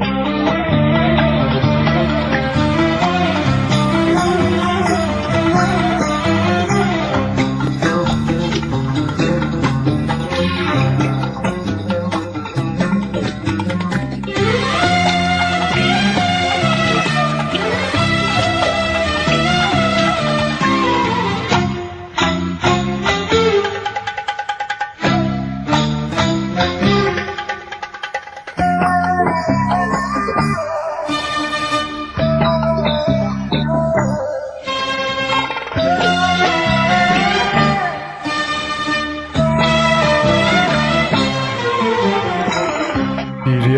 Bir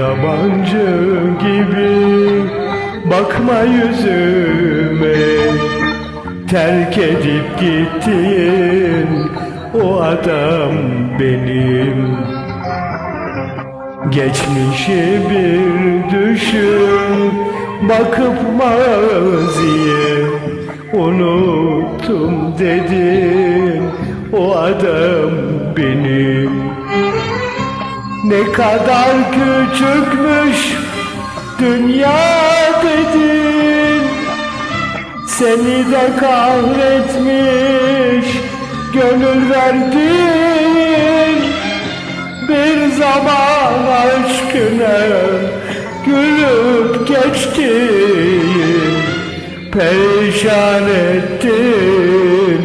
yabancı gibi bakma yüzüme. Terk edip gittin o adam benim Geçmişi bir düşün bakıp maziye. Unuttum dedin o adam benim. Ne kadar küçükmüş dünya dedin. Seni de kahretmiş gönül verdin Bir zaman aşkına gülüp geçtin Perişan ettin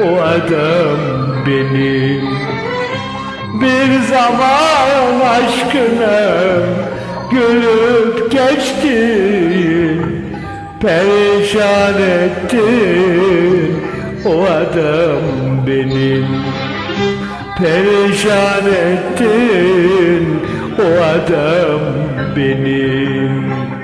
o adam benim. Bir zaman aşkına gülüp geçtin Perişan ettin o adam benim Perişan ettin o adam benim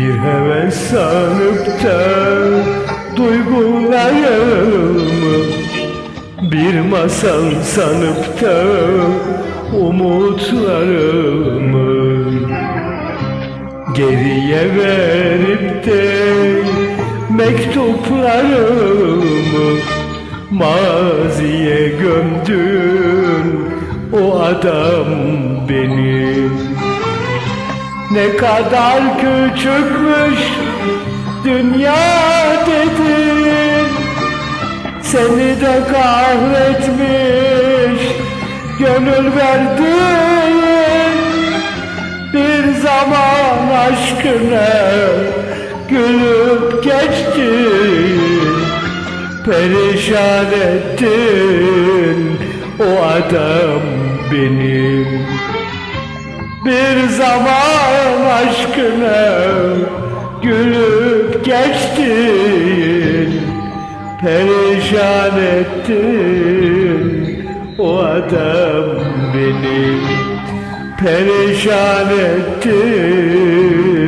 Bir heves sanıp da duygularımı Bir masal sanıp da umutlarımı Geriye verip de mektuplarımı Maziye gömdün o adam benim ne kadar küçükmüş dünya dedin. Seni de kahretmiş gönül verdin. Bir zaman aşkına gülüp geçtin. Perişan ettin o adam benim bir zaman aşkına gülüp geçtin Perişan ettin o adam beni. Perişan ettin